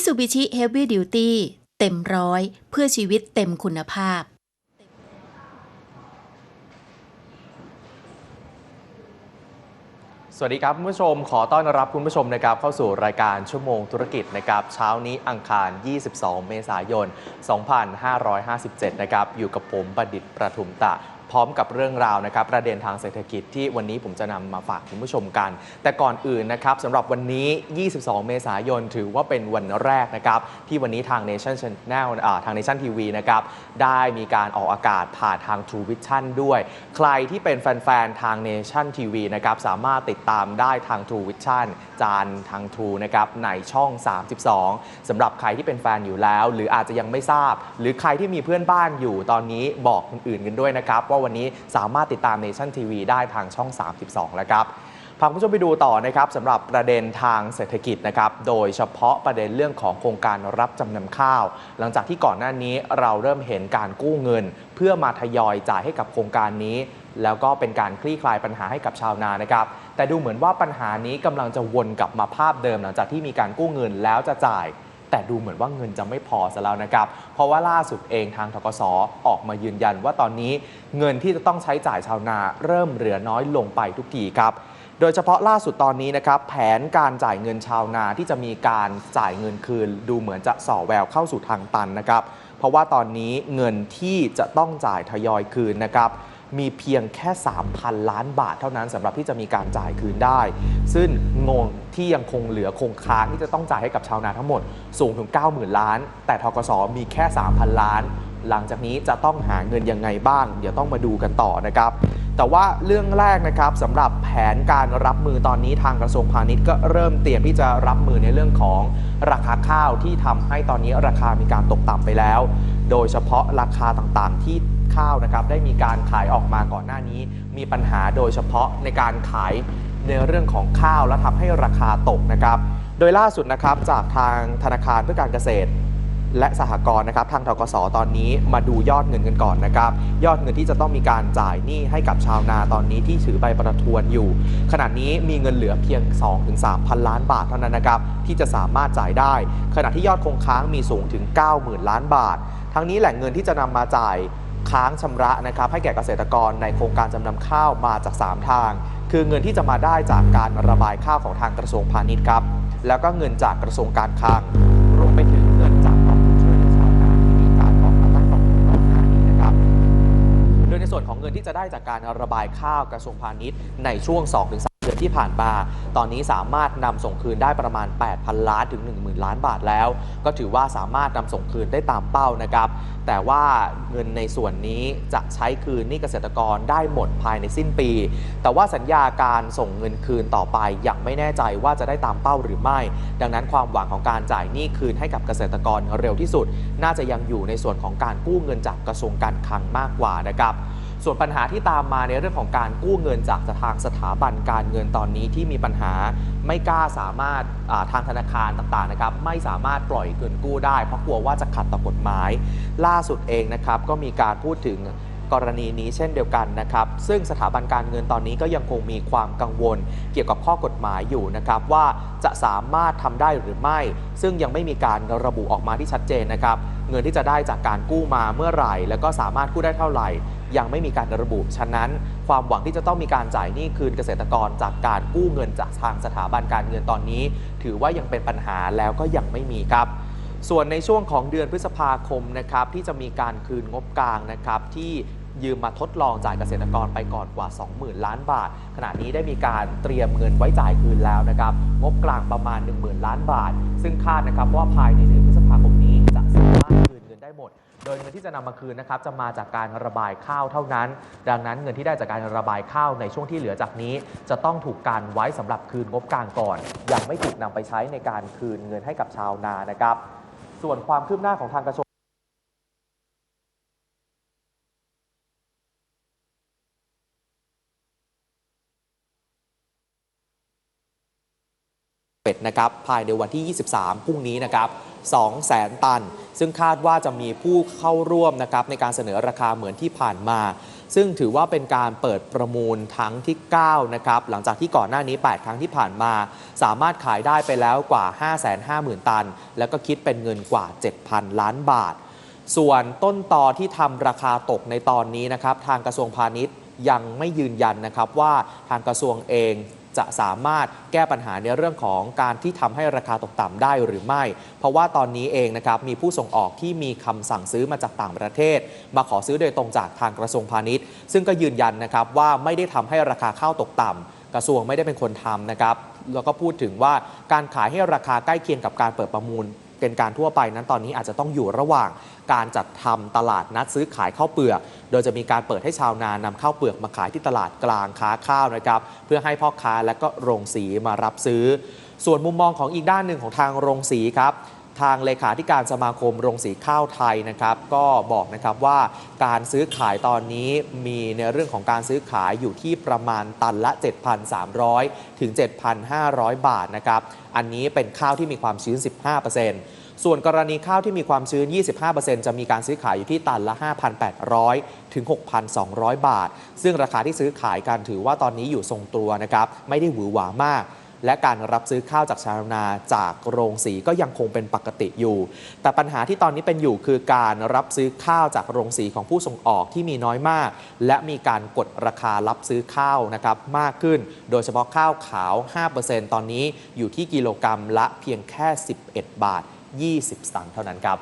มิ t ูบิชิ Heavy Duty เต็มร้อยเพื่อชีวิตเต็มคุณภาพ สวัสดีครับคุณผู้ชม ขอต้อนรับคุณผู้ชมนะครับเข้าสู่รายการชั่วโมงธุรกิจนะครับเช้านี้อังคาร 22 เมษายน 2557 นะครับอยู่กับผมประดิษฐ์ประทุมตะ พร้อมกับเรื่องราวนะครับประเด็นทางเศรษฐกิจที่วันนี้ผมจะนำมาฝากคุณผู้ชมกัน แต่ก่อนอื่นนะครับสำหรับวันนี้ 22 เมษายนถือว่าเป็นวันแรกนะครับที่วันนี้ทาง Nation Channel อ่าทาง Nation TV นะครับได้มีการออกอากาศผ่านทาง True Vision ด้วย ใครที่เป็นแฟนๆทาง Nation TV นะครับสามารถติดตามได้ทาง True Vision จานทาง True นะครับในช่อง 32สำหรับใครที่เป็นแฟนอยู่แล้ว หรืออาจจะยังไม่ทราบ หรือใครที่มีเพื่อนบ้านอยู่ตอนนี้บอกคนอื่นกันด้วยนะครับว่าวันนี้สามารถติดตาม Nation TV ได้ทางช่อง 32 แล้วครับพาคุณผู้ชมไปดูต่อนะครับสำหรับประเด็นทางเศรษฐกิจนะครับโดยเฉพาะประเด็นเรื่องของโครงการรับจำนำข้าว หลังจากที่ก่อนหน้านี้เราเริ่มเห็นการกู้เงิน เพื่อมาทยอยจ่ายให้กับโครงการนี้ แล้วก็เป็นการคลี่คลายปัญหาให้กับชาวนานะครับ แต่ดูเหมือนว่าปัญหานี้กำลังจะวนกลับมาภาพเดิม หลังจากที่มีการกู้เงินแล้วจะจ่าย แต่ดูเหมือนว่าเงินจะไม่พอซะแล้วนะครับ เพราะว่าล่าสุดเองทางทกสออกมายืนยันว่าตอนนี้เงินที่จะต้องใช้จ่ายชาวนาเริ่มเหลือน้อยลงไปทุกทีครับโดยเฉพาะล่าสุดตอนนี้นะครับ แผนการจ่ายเงินชาวนาที่จะมีการจ่ายเงินคืน ดูเหมือนจะส่อแววเข้าสู่ทางตันนะครับ เพราะว่าตอนนี้เงินที่จะต้องจ่ายทยอยคืนนะครับ มีเพียงแค่ 3,000 ล้านบาทเท่านั้นสำหรับที่จะมีการจ่ายคืนได้ ซึ่งงงที่ยังคงเหลือคงค้างที่จะต้องจ่ายให้กับชาวนาทั้งหมดสูงถึง 90,000 ล้าน แต่ทกสมีแค่ 3,000 ล้าน หลังจากนี้จะต้องหาเงินยังไงบ้าง เดี๋ยวต้องมาดูกันต่อนะครับแต่ว่าเรื่องแรกนะครับสำหรับแผนการรับมือตอนนี้ทางกระทรวงพาณิชย์ก็เริ่มเตรียมที่จะรับมือในเรื่องของราคาข้าวที่ทำให้ตอนนี้ราคามีการตกต่ำไปแล้ว โดยเฉพาะราคาต่างๆ ที่ ข้าวนะครับได้มีการขายออกมาก่อนหน้านี้ มีปัญหาโดยเฉพาะในการขายในเรื่องของข้าวและทำให้ราคาตกนะครับ โดยล่าสุดนะครับจากทางธนาคารเพื่อการเกษตร และสหกรณ์นะครับ ทางทกสตอนนี้มาดูยอดเงินกันก่อนนะครับ ยอดเงินที่จะต้องมีการจ่ายหนี้ให้กับชาวนาตอนนี้ที่ถือใบประทวนอยู่ ขณะนี้มีเงินเหลือเพียง 2-3พันล้านบาทเท่านั้นนะครับที่จะสามารถจ่ายได้ ขณะที่ยอดคงค้างมีสูงถึง 90,000 ล้านบาท ทั้งนี้แหล่งเงินที่จะนำมาจ่าย ค้างชำระนะครับให้แก่เกษตรกรในโครงการจำนำข้าวมาจาก 3 ทาง คือเงินที่จะมาได้จากการระบายข้าวของทางกระทรวงพาณิชย์ครับแล้วก็เงินจากกระทรวงการคลังรวมไปถึงเงินจากกองทุนช่วยเหลือชาวนาที่มีการออกมาตั้งต่อก่อนหน้านี้นะครับโดยในส่วนของเงินที่จะได้จากการระบายข้าวกระทรวงพาณิชย์ในช่วง2-3เดือน ที่ผ่านมา ตอนนี้สามารถนำส่งคืนได้ประมาณ 8,000 ล้านถึง 10,000 ล้านบาทแล้ว ก็ถือว่าสามารถนำส่งคืนได้ตามเป้านะครับ แต่ว่าเงินในส่วนนี้จะใช้คืนนี้เกษตรกรได้หมดภายในสิ้นปี แต่ว่าสัญญาการส่งเงินคืนต่อไปยังไม่แน่ใจว่าจะได้ตามเป้าหรือไม่ ดังนั้นความหวังของการจ่ายหนี้คืนให้กับเกษตรกรเร็วที่สุด น่าจะยังอยู่ในส่วนของการกู้เงินจากกระทรวงการคลังมากกว่านะครับ ส่วนปัญหาที่ตามมาในเรื่องของการกู้เงินจากทางสถาบันการเงินตอนนี้ที่มีปัญหาไม่กล้าสามารถทางธนาคารต่างๆนะครับไม่สามารถปล่อยเงินกู้ได้ เพราะกลัวว่าจะขัดต่อกฎหมาย ล่าสุดเองนะครับก็มีการพูดถึงกรณีนี้เช่นเดียวกันนะครับ ซึ่งสถาบันการเงินตอนนี้ก็ยังคงมีความกังวล เกี่ยวกับข้อกฎหมายอยู่นะครับ ว่าจะสามารถทำได้หรือไม่ ซึ่งยังไม่มีการระบุออกมาที่ชัดเจนนะครับ เงินที่จะได้จากการกู้มาเมื่อไหร่ แล้วก็สามารถกู้ได้เท่าไหร่ ยังไม่มีการระบุ ฉะนั้นความหวังที่จะต้องมีการจ่ายหนี้คืนเกษตรกรจากการกู้เงินจากทางสถาบันการเงินตอนนี้ ถือว่ายังเป็นปัญหาแล้วก็ยังไม่มีครับส่วนในช่วงของเดือนพฤษภาคมนะครับที่จะมีการคืนงบกลางนะครับที่ยืมมาทดลองจ่ายเกษตรกรไปก่อนกว่า 20,000 ล้านบาท ขณะนี้ได้มีการเตรียมเงินไว้จ่ายคืนแล้วนะครับงบกลางประมาณ 10,000 ล้านบาท ซึ่งคาดนะครับว่าภายในเดือน โดยเงินที่จะนำมาคืนนะครับจะมาจากการระบายข้าวเท่านั้น ดังนั้นเงินที่ได้จากการระบายข้าวในช่วงที่เหลือจากนี้ จะต้องถูกการไว้สำหรับคืนงบกลางก่อน ยังไม่ถูกนำไปใช้ในการคืนเงินให้กับชาวนานะครับ ส่วนความคืบหน้าของทางกระทรวง เป็ดนะครับ ภายในวันที่ 23 พรุ่งนี้นะครับ2แสนตัน ซึ่งคาดว่าจะมีผู้เข้าร่วมนะครับในการเสนอราคาเหมือนที่ผ่านมา ซึ่งถือว่าเป็นการเปิดประมูลครั้งที่ 9 นะครับ หลังจากที่ก่อนหน้านี้ 8 ครั้งที่ผ่านมา สามารถขายได้ไปแล้วกว่า 550,000 ตัน แล้วก็คิดเป็นเงินกว่า 7,000 ล้านบาท ส่วนต้นตอที่ทำราคาตกในตอนนี้นะครับ ทางกระทรวงพาณิชย์ยังไม่ยืนยันนะครับว่าทางกระทรวงเอง จะสามารถแก้ปัญหาในเรื่องของการที่ทำให้ราคาตกต่ำได้หรือไม่ เพราะว่าตอนนี้เองนะครับมีผู้ส่งออกที่มีคำสั่งซื้อมาจากต่างประเทศ มาขอซื้อโดยตรงจากทางกระทรวงพาณิชย์ ซึ่งก็ยืนยันนะครับว่าไม่ได้ทำให้ราคาข้าวตกต่ำกระทรวงไม่ได้เป็นคนทำนะครับแล้วก็พูดถึงว่าการขายให้ราคาใกล้เคียงกับการเปิดประมูล เป็นการทั่วไปนั้นตอนนี้อาจจะต้องอยู่ระหว่างการจัดทำตลาดนัดซื้อขายข้าวเปลือก โดยจะมีการเปิดให้ชาวนานำข้าวเปลือกมาขายที่ตลาดกลางค้าข้าวนะครับ เพื่อให้พ่อค้าและก็โรงสีมารับซื้อ ส่วนมุมมองของอีกด้านหนึ่งของทางโรงสีครับ ทางเลขาธิการสมาคมโรงสีข้าวไทยนะครับ ก็บอกนะครับว่าการซื้อขายตอนนี้มีในเรื่องของการซื้อขายอยู่ที่ประมาณตันละ 7,300 ถึง 7,500 บาทนะครับ อันนี้เป็นข้าวที่มีความชื้น 15%ส่วนกรณีข้าวที่มีความชื้น 25%จะมีการซื้อขายอยู่ที่ตันละ 5,800 ถึง 6,200 บาท ซึ่งราคาที่ซื้อขายกันถือว่าตอนนี้อยู่ทรงตัวนะครับ ไม่ได้หวือหวามาก และการรับซื้อข้าวจากชาวนาจากโรงสีก็ยังคงเป็นปกติอยู่ แต่ปัญหาที่ตอนนี้เป็นอยู่คือการรับซื้อข้าวจากโรงสีของผู้ส่งออกที่มีน้อยมาก และมีการกดราคารับซื้อข้าวนะครับมากขึ้น โดยเฉพาะข้าวขาว 5%ตอนนี้อยู่ที่กิโลกรรัมละเพียงแค่ 11 บาท 20สตางค์เท่านั้นครับ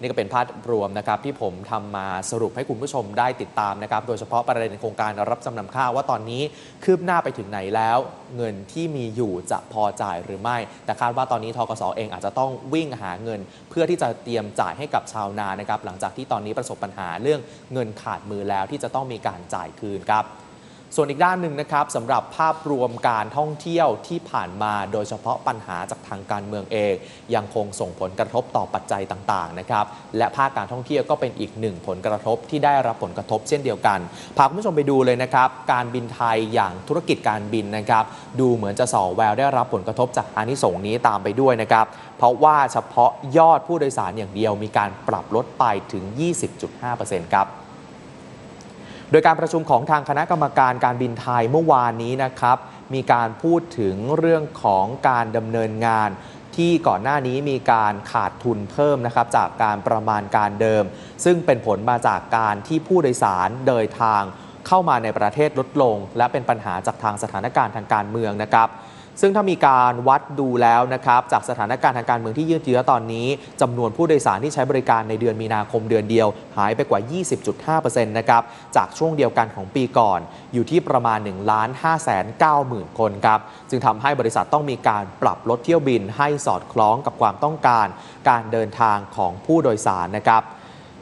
นี่ก็เป็นภาพรวมนะครับที่ผมทำมาสรุปให้คุณผู้ชมได้ติดตามนะครับโดยเฉพาะประเด็นโครงการรับจำนำข้าวว่าตอนนี้คืบหน้าไปถึงไหนแล้ว เงินที่มีอยู่จะพอจ่ายหรือไม่ แต่คาดว่าตอนนี้ทกสเองอาจจะต้องวิ่งหาเงิน เพื่อที่จะเตรียมจ่ายให้กับชาวนานะครับหลังจากที่ตอนนี้ประสบปัญหาเรื่องเงินขาดมือแล้วที่จะต้องมีการจ่ายคืนครับ ส่วนอีกด้านหนึ่งนะครับสำหรับภาพรวมการท่องเที่ยวที่ผ่านมาโดยเฉพาะปัญหาจากทางการเมืองเอง ยังคงส่งผลกระทบต่อปัจจัยต่างๆนะครับและภาคการท่องเที่ยวก็เป็นอีกหนึ่งผลกระทบที่ได้รับผลกระทบเช่นเดียวกันพาคุณผู้ชมไปดูเลยนะครับการบินไทยอย่างธุรกิจการบินนะครับดูเหมือนจะส่อแววได้รับผลกระทบจากอานิสงส์นี้ตามไปด้วยนะครับเพราะว่าเฉพาะยอดผู้โดยสารอย่างเดียวมีการปรับลดไปถึง 20.5%ครับ โดยการประชุมของทางคณะกรรมการการบินไทยเมื่อวานนี้นะครับ มีการพูดถึงเรื่องของการดำเนินงาน ที่ก่อนหน้านี้มีการขาดทุนเพิ่มนะครับจากการประมาณการเดิม ซึ่งเป็นผลมาจากการที่ผู้โดยสารเดินทางเข้ามาในประเทศลดลง และเป็นปัญหาจากทางสถานการณ์ทางการเมืองนะครับ ซึ่งถ้ามีการวัดดูแล้วนะครับจากสถานการณ์ทางการเมืองที่ยืดเยื้อตอนนี้จำนวนผู้โดยสารที่ใช้บริการในเดือนมีนาคมเดือนเดียว หายไปกว่า 20.5%นะครับจากช่วงเดียวกันของปีก่อน อยู่ที่ประมาณ1 5 9 0 0 0 0 คนครับจึงทำให้บริษัทต้องมีการปรับลดเที่ยวบินให้สอดคล้องกับความต้องการ การเดินทางของผู้โดยสารนะครับ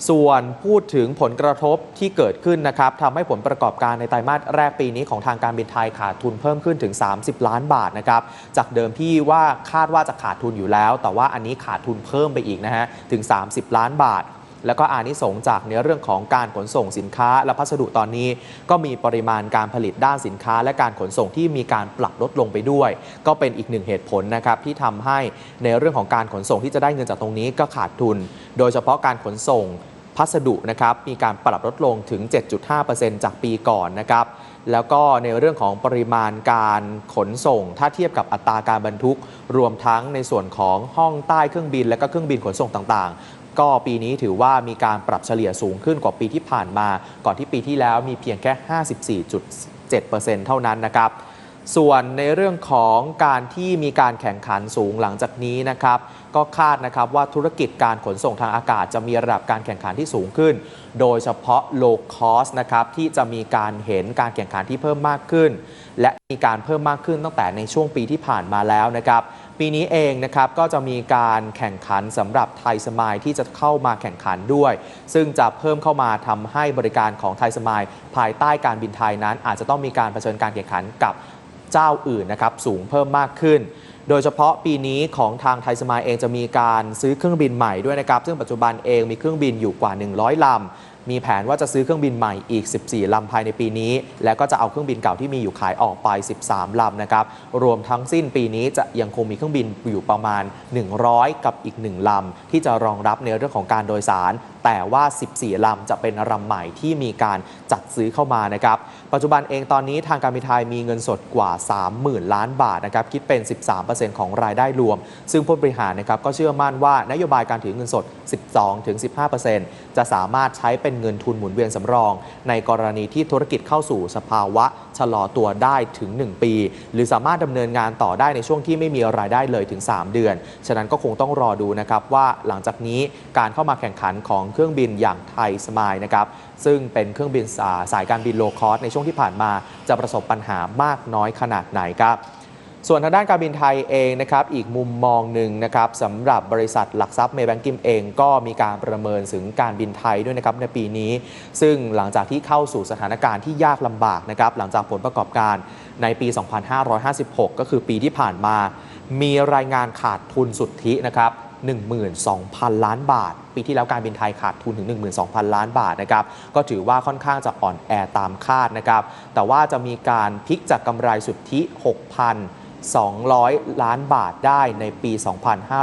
ส่วนพูดถึงผลกระทบที่เกิดขึ้นนะครับทำให้ผลประกอบการในไตรมาสแรกปีนี้ของทางการบินไทยขาดทุนเพิ่มขึ้นถึง 30 ล้านบาทนะครับ จากเดิมที่ว่าคาดว่าจะขาดทุนอยู่แล้ว แต่ว่าอันนี้ขาดทุนเพิ่มไปอีกนะฮะถึง 30 ล้านบาท แล้วก็อานิสงจากในเรื่องของการขนส่งสินค้าและพัสดุตอนนี้ ก็มีปริมาณการผลิตด้านสินค้า และการขนส่งที่มีการปรับลดลงไปด้วย ก็เป็นอีกหนึ่งเหตุผลนะครับที่ทำให้ในเรื่องของการขนส่งที่จะได้เงินจากตรงนี้ก็ขาดทุน โดยเฉพาะการขนส่งพัสดุนะครับมีการปรับลดลงถึง 7.5%จากปีก่อนนะครับแล้วก็ในเรื่องของปริมาณการขนส่ง ถ้าเทียบกับอัตราการบรรทุก รวมทั้งในส่วนของห้องใต้เครื่องบิน และก็เครื่องบินขนส่งต่าง ก็ปีนี้ถือว่ามีการปรับเฉลี่ยสูงขึ้นกว่าปีที่ผ่านมา ก่อนที่ปีที่แล้วมีเพียงแค่ 54.7%เท่านั้นนะครับส่วนในเรื่องของการที่มีการแข่งขันสูงหลังจากนี้นะครับ ก็คาดนะครับว่าธุรกิจการขนส่งทางอากาศจะมีระดับการแข่งขันที่สูงขึ้น โดยเฉพาะ low cost นะครับที่จะมีการเห็นการแข่งขันที่เพิ่มมากขึ้น และมีการเพิ่มมากขึ้นตั้งแต่ในช่วงปีที่ผ่านมาแล้วนะครับ ปีนี้เองนะครับก็จะมีการแข่งขันสำหรับไทยสมายที่จะเข้ามาแข่งขันด้วย ซึ่งจะเพิ่มเข้ามาทำให้บริการของไทยสมายภายใต้การบินไทยนั้น อาจจะต้องมีการเผชิญการแข่งขันกับเจ้าอื่นนะครับสูงเพิ่มมากขึ้น โดยเฉพาะปีนี้ของทางไทยสมายเองจะมีการซื้อเครื่องบินใหม่ด้วยนะครับ ซึ่งปัจจุบันเองมีเครื่องบินอยู่กว่า 100ลำ มีแผนว่าจะซื้อเครื่องบินใหม่อีก 14 ลำภายในปีนี้ แล้วก็จะเอาเครื่องบินเก่าที่มีอยู่ขายออกไป 13 ลำนะครับ รวมทั้งสิ้นปีนี้จะยังคงมีเครื่องบินอยู่ประมาณ 100 กับอีก 1 ลำ ที่จะรองรับในเรื่องของการโดยสาร แต่ว่า 14 ลำจะเป็นลำใหม่ที่มีการจัดซื้อเข้ามานะครับ ปัจจุบันเองตอนนี้ทางการบินไทยมีเงินสดกว่า 30,000 ล้านบาทนะครับ คิดเป็น 13%ของรายได้รวม ซึ่งผู้บริหารนะครับก็เชื่อมั่นว่านโยบายการถือเงินสด 12-15%จะสามารถใช้เป็นเงินทุนหมุนเวียนสำรอง ในกรณีที่ธุรกิจเข้าสู่สภาวะชะลอตัวได้ถึง 1 ปี หรือสามารถดำเนินงานต่อได้ในช่วงที่ไม่มีรายได้เลยถึง 3 เดือน ฉะนั้นก็คงต้องรอดูนะครับว่าหลังจากนี้การเข้ามาแข่งขันของเครื่องบินอย่างไทยสมายนะครับซึ่งเป็นเครื่องบินสาสายการบินโลคอสในช่วงที่ผ่านมาจะประสบปัญหามากน้อยขนาดไหนครับ ส่วนทางด้านการบินไทยเองนะครับอีกมุมมองหนึ่งนะครับสำหรับบริษัทหลักทรัพย์เมย์แบงกิมเองก็มีการประเมินถึงการบินไทยด้วยนะครับในปีนี้ ซึ่งหลังจากที่เข้าสู่สถานการณ์ที่ยากลำบากนะครับหลังจากผลประกอบการในปี 2556 ก็คือปีที่ผ่านมา มีรายงานขาดทุนสุทธินะครับ12,000 ล้านบาท ปีที่แล้วการบินไทยขาดทุนถึง 12,000 ล้านบาทนะครับ ก็ถือว่าค่อนข้างจะอ่อนแอตามคาดนะครับ แต่ว่าจะมีการพลิกจากกำไรสุทธิ 200 ล้านบาทได้ในปี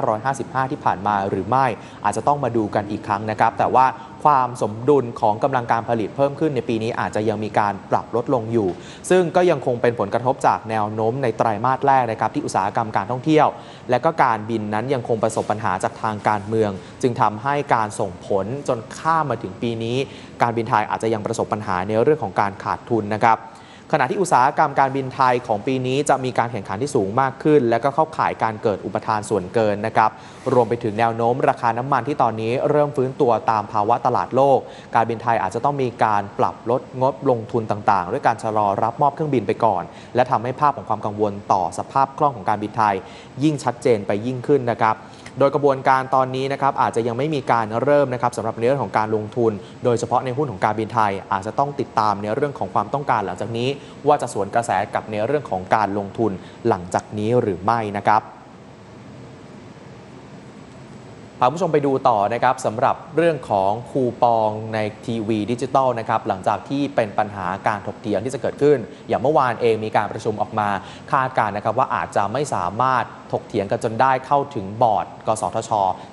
2555 ที่ผ่านมาหรือไม่อาจจะต้องมาดูกันอีกครั้งนะครับ แต่ว่าความสมดุลของกำลังการผลิตเพิ่มขึ้นในปีนี้อาจจะยังมีการปรับลดลงอยู่ ซึ่งก็ยังคงเป็นผลกระทบจากแนวโน้มในไตรามาสแรกนะครับที่อุตสาหกรรมการท่องเที่ยว และก็การบินนั้นยังคงประสบปัญหาจากทางการเมือง จึงทำให้การส่งผลจนข้ามมาถึงปีนี้ การบินไทยอาจจะยังประสบปัญหาในเรื่องของการขาดทุนนะครับ ขณะที่อุตสาหกรรมการบินไทยของปีนี้จะมีการแข่งขันที่สูงมากขึ้น และก็เข้าข่ายการเกิดอุปทานส่วนเกินนะครับ รวมไปถึงแนวโน้มราคาน้ำมันที่ตอนนี้เริ่มฟื้นตัวตามภาวะตลาดโลก การบินไทยอาจจะต้องมีการปรับลดงบลงทุนต่างๆ ด้วยการชะลอรับมอบเครื่องบินไปก่อน และทำให้ภาพของความกังวลต่อสภาพคล่องของการบินไทย ยิ่งชัดเจนไปยิ่งขึ้นนะครับ โดยกระบวนการตอนนี้นะครับอาจจะยังไม่มีการเริ่มนะครับสำหรับในเรื่องของการลงทุน โดยเฉพาะในหุ้นของการบินไทย อาจจะต้องติดตามในเรื่องของความต้องการหลังจากนี้ ว่าจะสวนกระแสกับในเรื่องของการลงทุนหลังจากนี้หรือไม่นะครับ พาผู้ชมไปดูต่อนะครับสำหรับเรื่องของคูปองในทีวีดิจิตอลนะครับหลังจากที่เป็นปัญหาการถกเถียงที่จะเกิดขึ้น อย่างเมื่อวานเองมีการประชุมออกมาคาดการณ์นะครับ ว่าอาจจะไม่สามารถถกเถียงกันจนได้เข้าถึงบอร์ด กสทช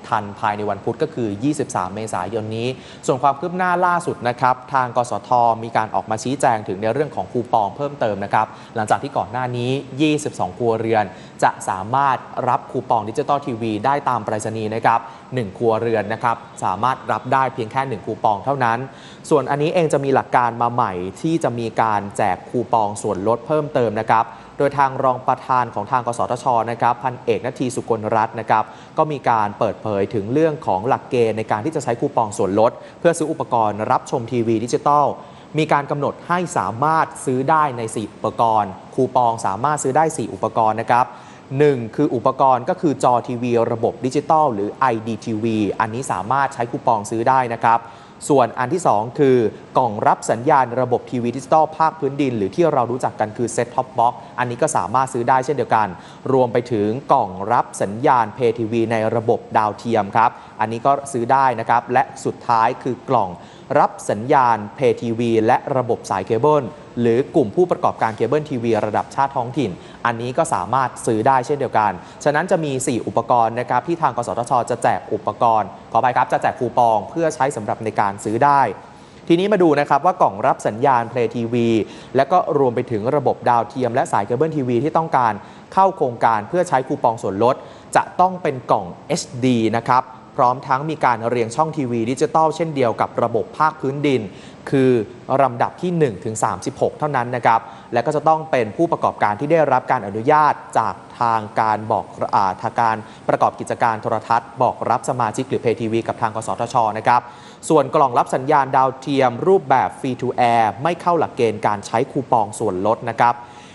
ทันภายในวันพุธก็คือ 23 เมษายนนี้ ส่วนความคืบหน้าล่าสุดนะครับ ทางกสทมีการออกมาชี้แจงถึงในเรื่องของคูปองเพิ่มเติมนะครับ หลังจากที่ก่อนหน้านี้ 22 ครัวเรือน จะสามารถรับคูปองดิจิตอลทีวีได้ตามไปรษณีย์นะครับ 1 ครัวเรือนนะครับ สามารถรับได้เพียงแค่ 1 คูปองเท่านั้น ส่วนอันนี้เองจะมีหลักการมาใหม่ที่จะมีการแจกคูปองส่วนลดเพิ่มเติมนะครับโดยทางรองประธานของทางกสทชนะครับพันเอกนาทีสุกลรัตน์นะครับก็มีการเปิดเผยถึงเรื่องของหลักเกณฑ์ในการที่จะใช้คูปองส่วนลด เพื่อซื้ออุปกรณ์รับชมทีวีดิจิตอลมีการกำหนดให้สามารถซื้อได้ใน 4 อุปกรณ์ คูปองสามารถซื้อได้ 4 อุปกรณ์นะครับ 1 คืออุปกรณ์ก็คือจอทีวีระบบดิจิตอลหรือ IDTV อันนี้สามารถใช้คูปองซื้อได้นะครับ ส่วนอันที่ 2 คือกล่องรับสัญญาณระบบทีวีดิจิตอลภาคพื้นดิน หรือที่เรารู้จักกันคือ Set Top Box อันนี้ก็สามารถซื้อได้เช่นเดียวกัน รวมไปถึงกล่องรับสัญญาณเพทีวีในระบบดาวเทียมครับ อันนี้ก็ซื้อได้นะครับ และสุดท้ายคือกล่องรับสัญญาณเพทีวีและระบบสายเคเบิล หรือกลุ่มผู้ประกอบการเคเบิลทีวีระดับชาติท้องถิ่น อันนี้ก็สามารถซื้อได้เช่นเดียวกัน ฉะนั้นจะมี 4 อุปกรณ์นะครับที่ทางกสทช จะแจกอุปกรณ์ ขอไปครับจะแจกคูปองเพื่อใช้สำหรับในการซื้อได้ทีนี้มาดูนะครับว่ากล่องรับสัญญาณเพลย์ทีวีและก็รวมไปถึงระบบดาวเทียม และสายเคเบิลทีวีที่ต้องการเข้าโครงการเพื่อใช้คูปองส่วนลด จะต้องเป็นกล่อง HD นะครับ พร้อมทั้งมีการเรียงช่องทีวีดิจิตอลเช่นเดียวกับระบบภาคพื้นดิน คือลำดับที่ 1 ถึง 36 เท่านั้นนะครับ และก็จะต้องเป็นผู้ประกอบการที่ได้รับการอนุญาตจากทางการบอกอาทางการประกอบกิจการโทรทัศน์ บอกรับสมาชิกหรือเพย์ทีวีกับทางกสทชนะครับ ส่วนกล่องรับสัญญาณดาวเทียม รูปแบบฟรีทูแอร์ไม่เข้าหลักเกณฑ์การใช้คูปองส่วนลดนะครับ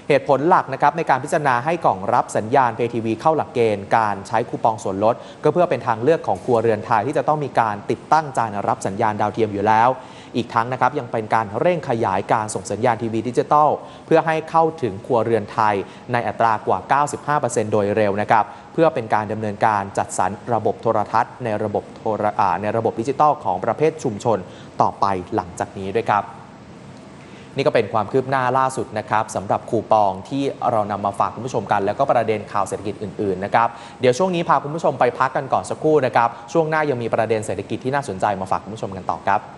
เหตุผลหลักนะครับในการพิจารณาให้กล่องรับสัญญาณเพทีวีเข้าหลักเกณฑ์การใช้คูปองส่วนลด ก็เพื่อเป็นทางเลือกของครัวเรือนไทยที่จะต้องมีการติดตั้งจานรับสัญญาณดาวเทียมอยู่แล้ว อีกทั้งนะครับยังเป็นการเร่งขยายการส่งสัญญาณทีวีดิจิตอลเพื่อให้เข้าถึงครัวเรือนไทย ในอัตรากว่า 95%โดยเร็วนะครับเพื่อเป็นการดำเนินการจัดสรรระบบโทรทัศน์ ในระบบโทรในระบบดิจิตอลของประเภทชุมชนต่อไปหลังจากนี้ด้วยครับ นี่ก็เป็นความคืบหน้าล่าสุดนะครับสำหรับคูปองที่เรานำมาฝากคุณผู้ชมกัน แล้วก็ประเด็นข่าวเศรษฐกิจอื่นๆนะครับเดี๋ยวช่วงนี้พาคุณผู้ชมไปพักกันก่อนสักครู่นะครับช่วงหน้ายังมีประเด็นเศรษฐกิจที่น่าสนใจมาฝากคุณผู้ชมกันต่อครับ